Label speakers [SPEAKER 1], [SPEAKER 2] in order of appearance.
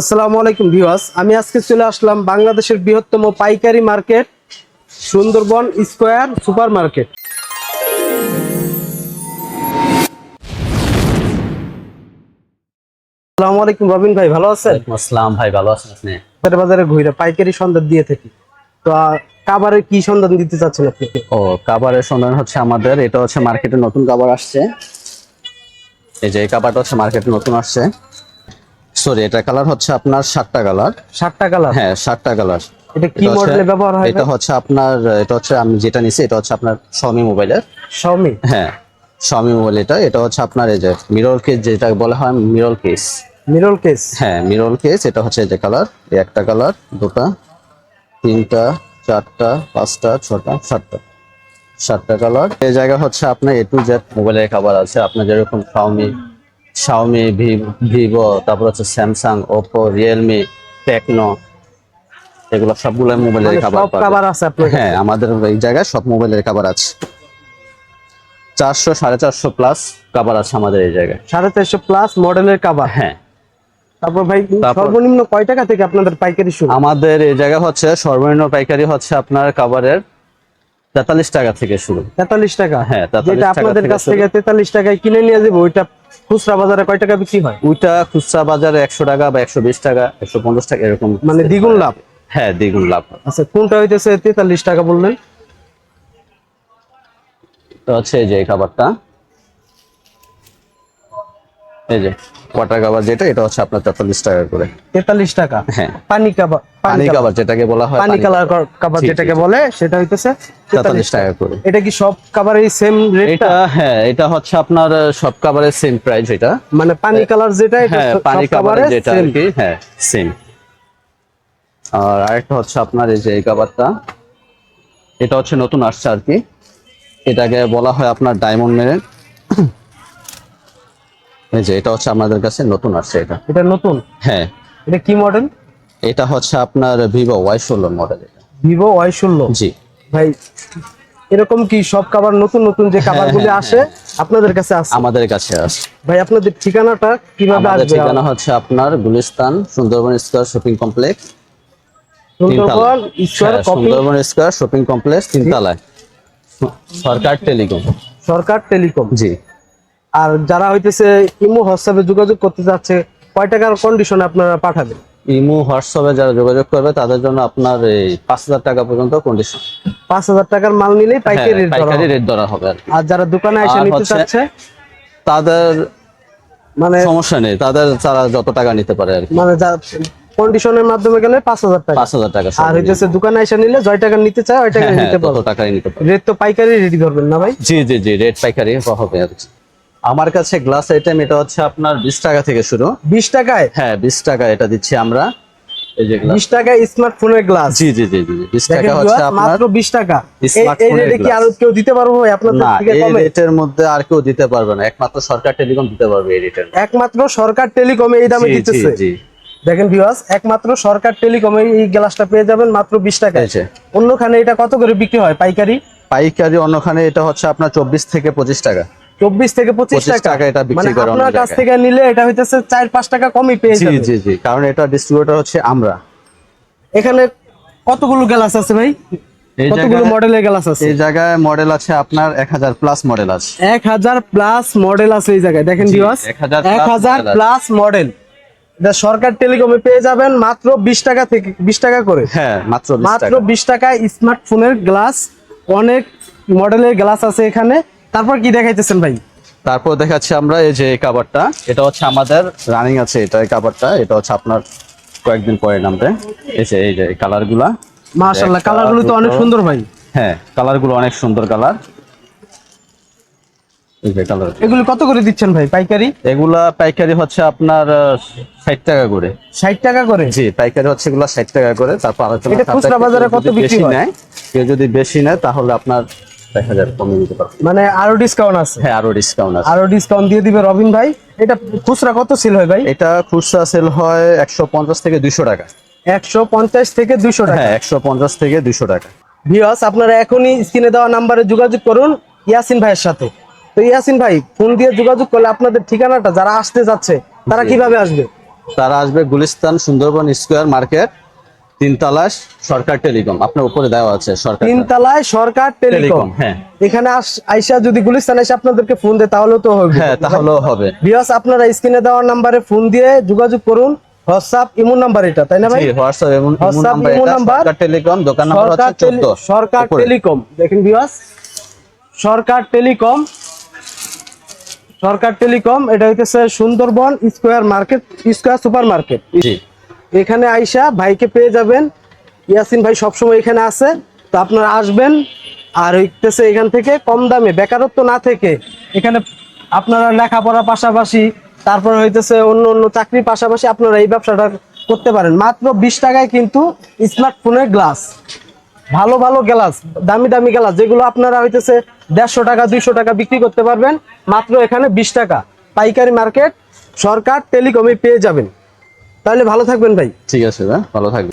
[SPEAKER 1] আসসালামু আলাইকুম ভিউয়ার্স। আমি আজকে চলে আসলাম বাংলাদেশের বৃহত্তম পাইকারি market Sundarban square super market আসসালামু আলাইকুম রবিন ভাই ভালো আছেন?
[SPEAKER 2] আসসালাম ভাই ভালো আছেন আপনি?
[SPEAKER 1] বাজারে ঘুরে পাইকারি সন্ধান দিয়ে থাকি। তো কাবারের কি সন্ধান দিতে চাচ্ছেন আপনি?
[SPEAKER 2] ও কাবারের সন্ধান হচ্ছে আমাদের এটা হচ্ছে মার্কেটে নতুন কাবার আসছে। এই যে এই কাবারটা হচ্ছে মার্কেটে নতুন আসছে। সরি এটা কালার হচ্ছে আপনার সাতটা কালার
[SPEAKER 1] সাতটা কালার
[SPEAKER 2] হ্যাঁ সাতটা কালার
[SPEAKER 1] এটা কি মডেলে ব্যবহার হয়
[SPEAKER 2] এটা হচ্ছে আপনার এটা হচ্ছে আমি যেটা নিছি এটা হচ্ছে আপনার Xiaomi মোবাইলের
[SPEAKER 1] শাওমি
[SPEAKER 2] হ্যাঁ Xiaomi মোবাইল এটা এটা হচ্ছে আপনার এই যে মিরর কেস যেটা বলা হয় মিরর কেস
[SPEAKER 1] মিরল কেস
[SPEAKER 2] হ্যাঁ মিরর কেস এটা হচ্ছে এই যে কালার এই একটা কালার দুটা তিনটা চারটা পাঁচটা ছটা সাতটা। সাতটা কালার এই জায়গা হচ্ছে আপনার এ টু জেড মোবাইলের খাবার আছে আপনার যেরকম শাওমি শাওমি ভিভো তারপর হচ্ছে স্যামসাং ওপো রিয়েলমি টেকনো এগুলো সবগুলো মোবাইলের
[SPEAKER 1] মানে
[SPEAKER 2] পাবেন।
[SPEAKER 1] কাবার আছে
[SPEAKER 2] হ্যাঁ আমাদের এই জায়গায় সব মোবাইলের খাবার আছে। চারশো সাড়ে চারশো প্লাস কাবার আছে আমাদের এই জায়গায়।
[SPEAKER 1] সাড়ে চারশো প্লাস মডেলের কাবার
[SPEAKER 2] হ্যাঁ।
[SPEAKER 1] তারপর ভাই সর্বনিম্ন কয় টাকা থেকে আপনাদের পাইকারি শুরু?
[SPEAKER 2] আমাদের এই জায়গা হচ্ছে সর্বনিম্ন পাইকারি হচ্ছে আপনার কাবারের তেতাল্লিশ টাকা থেকে শুরু।
[SPEAKER 1] তেতাল্লিশ টাকা?
[SPEAKER 2] হ্যাঁ,
[SPEAKER 1] যেটা আপনাদের কাছ থেকে তেতাল্লিশ টাকায় কিনে নিয়ে যাব ওইটা খুচরা বাজারে কয় টাকা বিক্রি হয়?
[SPEAKER 2] ওইটা খুচরা বাজারে একশো টাকা বা একশো বিশ টাকা একশো পঞ্চাশ টাকা এরকম
[SPEAKER 1] মানে দ্বিগুণ লাভ?
[SPEAKER 2] হ্যাঁ দ্বিগুণ লাভ।
[SPEAKER 1] আচ্ছা কোনটা হইতেছে তেতাল্লিশ টাকা বললেন?
[SPEAKER 2] তো হচ্ছে যে খাবারটা। এই যে ওয়াটার কাবার যেটা এটা হচ্ছে আপনার তেতাল্লিশ টাকা করে।
[SPEAKER 1] তেতাল্লিশ টাকা?
[SPEAKER 2] হ্যাঁ।
[SPEAKER 1] পানি কাবা
[SPEAKER 2] পানি কাবার যেটাকে বলা হয়
[SPEAKER 1] পানি কালার কাবার যেটাকে বলে সেটা হইতেছে
[SPEAKER 2] তেতাল্লিশ টাকা করে।
[SPEAKER 1] এটা কি সব কাবারের সেম রেটটা
[SPEAKER 2] এটা হ্যাঁ এটা হচ্ছে আপনার সব কাবারের সেম প্রাইস এটা।
[SPEAKER 1] মানে পানি কালার যেটা এটা
[SPEAKER 2] হ্যাঁ পানি কাবারের যেটা আর কি হ্যাঁ সেম আর আরেকটা হচ্ছে আপনার এই যে এই কাবারটা এটা হচ্ছে নতুন আসছে আর কি। এটাকে বলা হয় আপনার ডায়মন্ড মেরের এই যে এটা হচ্ছে আমাদের কাছে নতুন আসছে এটা।
[SPEAKER 1] এটা নতুন?
[SPEAKER 2] হ্যাঁ।
[SPEAKER 1] এটা কি মডেল
[SPEAKER 2] এটা হচ্ছে আপনার ভিভো ওয়াই ষোলো মডেল এটা।
[SPEAKER 1] ভিভো ওয়াই ষোলো
[SPEAKER 2] জি।
[SPEAKER 1] ভাই এরকম কি সব কাবার নতুন নতুন যে কাবারগুলি
[SPEAKER 2] হ্যাঁ,
[SPEAKER 1] আসে আপনাদের কাছে আছে
[SPEAKER 2] আমাদের কাছে আছে
[SPEAKER 1] ভাই আপনাদের ঠিকানাটা কীভাবে আসবে?
[SPEAKER 2] ঠিকানা হচ্ছে আপনার Gulistan Sundarban square shopping complex.
[SPEAKER 1] Sundarban
[SPEAKER 2] হ্যাঁ, সুন্দরবন স্কোয়ার শপিং কমপ্লেক্স তিনতলায়। সরকার টেলিকম।
[SPEAKER 1] সরকার টেলিকম।
[SPEAKER 2] জি।
[SPEAKER 1] আর যারা হইতেছে ইমো হোয়াটসঅ্যাপে যোগাযোগ করতে যাচ্ছে কয় টাকার কন্ডিশনে আপনারা পাঠাবেন?
[SPEAKER 2] ইমো হোয়াটসঅ্যাপে যারা যোগাযোগ করবে তাদের জন্য আপনার এই পাঁচ হাজার টাকা পর্যন্ত কন্ডিশন
[SPEAKER 1] পাঁচ হাজার টাকার মাল নিলেই পাইকারি রেট ধরা
[SPEAKER 2] পাইকারি রেট ধরা হবে আর
[SPEAKER 1] যারা দোকানে এসে নিতে চাচ্ছে
[SPEAKER 2] তাদের
[SPEAKER 1] মানে
[SPEAKER 2] সমস্যা নেই তাদের তারা যত টাকা নিতে পারে আর
[SPEAKER 1] মানে কন্ডিশনের মাধ্যমে গেলে পাঁচ হাজার টাকা।
[SPEAKER 2] পাঁচ হাজার টাকা
[SPEAKER 1] আর হইতেছে দোকানে এসে নিলে জয় টাকা নিতে চায় ওই টাকা
[SPEAKER 2] হ্যাঁ,
[SPEAKER 1] নিতে
[SPEAKER 2] তত
[SPEAKER 1] পারবে।
[SPEAKER 2] টাকাই নিতে পারে
[SPEAKER 1] রেট তো পাইকারি রেডি ধরবেন না ভাই?
[SPEAKER 2] জি জি জি রেট পাইকারি হবে আর কি। আমার কাছে গ্লাস আইটেম এটা হচ্ছে আপনার বিশ টাকা থেকে শুরু।
[SPEAKER 1] বিশ টাকায়?
[SPEAKER 2] হ্যাঁ বিশ টাকা এটা দিচ্ছি আমরা। এই যে গ্লাস
[SPEAKER 1] বিশ টাকায় স্মার্টফোনের গ্লাস
[SPEAKER 2] জি জি জি জি বিশ
[SPEAKER 1] দেখেন
[SPEAKER 2] টাকা হচ্ছে আপনার
[SPEAKER 1] মাত্র বিশ টাকা। এই- এই কি
[SPEAKER 2] glass।
[SPEAKER 1] কেউ দিতে পারব ভাই? আপনাদের
[SPEAKER 2] না এই রেটের মধ্যে আর কেউ দিতে পারবে না। একমাত্র সরকার টেলিকম দিতে পারবে এই রেটের
[SPEAKER 1] একমাত্র সরকার টেলিকমে এই দামে দিতেছে।
[SPEAKER 2] জি।
[SPEAKER 1] দেখেন ভিউয়ার্স একমাত্র সরকার টেলিকমে এই গ্লাসটা পেয়ে যাবেন মাত্র টাকায়। অন্যখানে এটা কত করে বিক্রি হয়? পাইকারি?
[SPEAKER 2] পাইকারি অন্যখানে এটা হচ্ছে আপনার চব্বিশ থেকে পঁচিশ টাকা।
[SPEAKER 1] চব্বিশ থেকে পঁচিশ টাকা।
[SPEAKER 2] এটা বিক্রি
[SPEAKER 1] মানে
[SPEAKER 2] করে
[SPEAKER 1] আপনার কাছ থেকে নিলে এটা হইতেছে চার পাঁচ টাকা কমই পেয়ে
[SPEAKER 2] জি জি জি কারণ এটা ডিস্ট্রিবিউটর হচ্ছে আমরা।
[SPEAKER 1] এখানে কতগুলো গ্লাস আছে ভাই? কতগুলো মডেলের গ্লাস আছে?
[SPEAKER 2] এই জায়গায় মডেল আছে আপনার এক হাজার প্লাস মডেল আছে।
[SPEAKER 1] এক হাজার প্লাস মডেল আছে এই জায়গায়। দেখেন ভিউয়ার্স
[SPEAKER 2] 1000
[SPEAKER 1] এক হাজার প্লাস মডেল এটা সরকার টেলিকমে পেয়ে যাবেন মাত্র বিশ টাকা থেকে বিশ টাকা করে।
[SPEAKER 2] হ্যাঁ মাত্র বিশ
[SPEAKER 1] মাত্র
[SPEAKER 2] টাকা।
[SPEAKER 1] বিশ টাকায় স্মার্টফোনের গ্লাস অনেক মডেলের গ্লাস আছে এখানে। তারপর কি দেখাইতেছেন ভাই?
[SPEAKER 2] তারপর দেখাচ্ছি আমরা এই যে এই কাভারটা এটা হচ্ছে আমাদের রানিং আছে এটা এই কাভারটা এটা হচ্ছে আপনার কয়েকদিন পরে নামবে। এই যে এই যে কালারগুলা।
[SPEAKER 1] মাশাআল্লাহ কালারগুলো তো অনেক সুন্দর ভাই।
[SPEAKER 2] হ্যাঁ কালারগুলো অনেক সুন্দর কালার এই যে কালার
[SPEAKER 1] এগুলো কত করে দিচ্ছেন ভাই পাইকারি?
[SPEAKER 2] এগুলা পাইকারি হচ্ছে আপনার ষাট টাকা করে।
[SPEAKER 1] ষাট টাকা করে?
[SPEAKER 2] জি পাইকারি হচ্ছে এগুলা ষাট টাকা করে। তারপর আলোচনা
[SPEAKER 1] এটা খুচরা বাজারে কত বিক্রি হয়?
[SPEAKER 2] কেউ যদি বেশি নেয় তাহলে আপনার কমিয়ে পারবে।
[SPEAKER 1] মানে আরও ডিসকাউন্ট আছে?
[SPEAKER 2] হ্যাঁ আরও ডিসকাউন্ট আছে।
[SPEAKER 1] আরও ডিসকাউন্ট দিয়ে দিবে রবিন ভাই। এটা খুচরা কত সেল হয় ভাই?
[SPEAKER 2] এটা খুচরা সেল হয় একশো পঞ্চাশ থেকে দুইশো টাকা।
[SPEAKER 1] একশো পঞ্চাশ থেকে টাকা।
[SPEAKER 2] হ্যাঁ একশো পঞ্চাশ থেকে টাকা।
[SPEAKER 1] ভিউয়ার্স আপনারা এখনই স্ক্রিনে দেওয়া নাম্বারে যোগাযোগ করুন ইয়াসিন ভাইয়ের সাথে। তো ইয়াসিন ভাই ফোন দিয়ে যোগাযোগ করলে আপনাদের ঠিকানাটা যারা আসতে যাচ্ছে তারা কীভাবে আসবে?
[SPEAKER 2] তারা আসবে গুলিস্তান সুন্দরবন স্কোয়ার মার্কেট। তিনতলাশ সরকার টেলিকম। আপনার উপরে দেওয়া আছে সরকার
[SPEAKER 1] তিনতলায় সরকার টেলিকম।
[SPEAKER 2] হ্যাঁ।
[SPEAKER 1] এখানে আইসা যদি গুলিস্তান এসে আপনাদেরকে ফোন দেয় তাহলেও তো হবে।
[SPEAKER 2] হ্যাঁ তাহলেও হবে।
[SPEAKER 1] বিয়াস আপনারা স্ক্রিনে দেওয়ার নাম্বারে ফোন দিয়ে যোগাযোগ করুন। হোয়াটসঅ্যাপ ইমো নাম্বার এটা তাই না ভাই?
[SPEAKER 2] WhatsApp imo number
[SPEAKER 1] imo number.
[SPEAKER 2] Sarkar telecom দোকান নাম্বার
[SPEAKER 1] সরকার
[SPEAKER 2] হচ্ছে 14
[SPEAKER 1] সরকার টেলিকম। দেখেন বিয়াস সরকার টেলিকম সরকার টেলিকম এটা হইতেছে Sundarban square market square super market
[SPEAKER 2] জি।
[SPEAKER 1] এখানে আইসা ভাইকে পেয়ে যাবেন। ইয়াসিন ভাই সবসময় এখানে আছে। তো আপনারা আসবেন আর হইতেছে এখান থেকে কম দামে, বেকারত্ব না থেকে এখানে আপনারা লেখাপড়ার পাশাপাশি, তারপর হইতেছে অন্য অন্য চাকরির পাশাপাশি আপনারা এই ব্যবসাটা করতে পারেন। মাত্র বিশ টাকায় কিন্তু স্মার্টফোনের গ্লাস ভালো ভালো গ্লাস দামি দামি গ্লাস যেগুলো আপনারা হইতেছে দেড়শো টাকা, দুইশো টাকা বিক্রি করতে পারবেন। মাত্র এখানে বিশ টাকা। পাইকারি মার্কেট, সরকার, টেলিকমে পেয়ে যাবেন। তাহলে ভালো থাকবেন ভাই।
[SPEAKER 2] ঠিক আছে ভালো থাকবে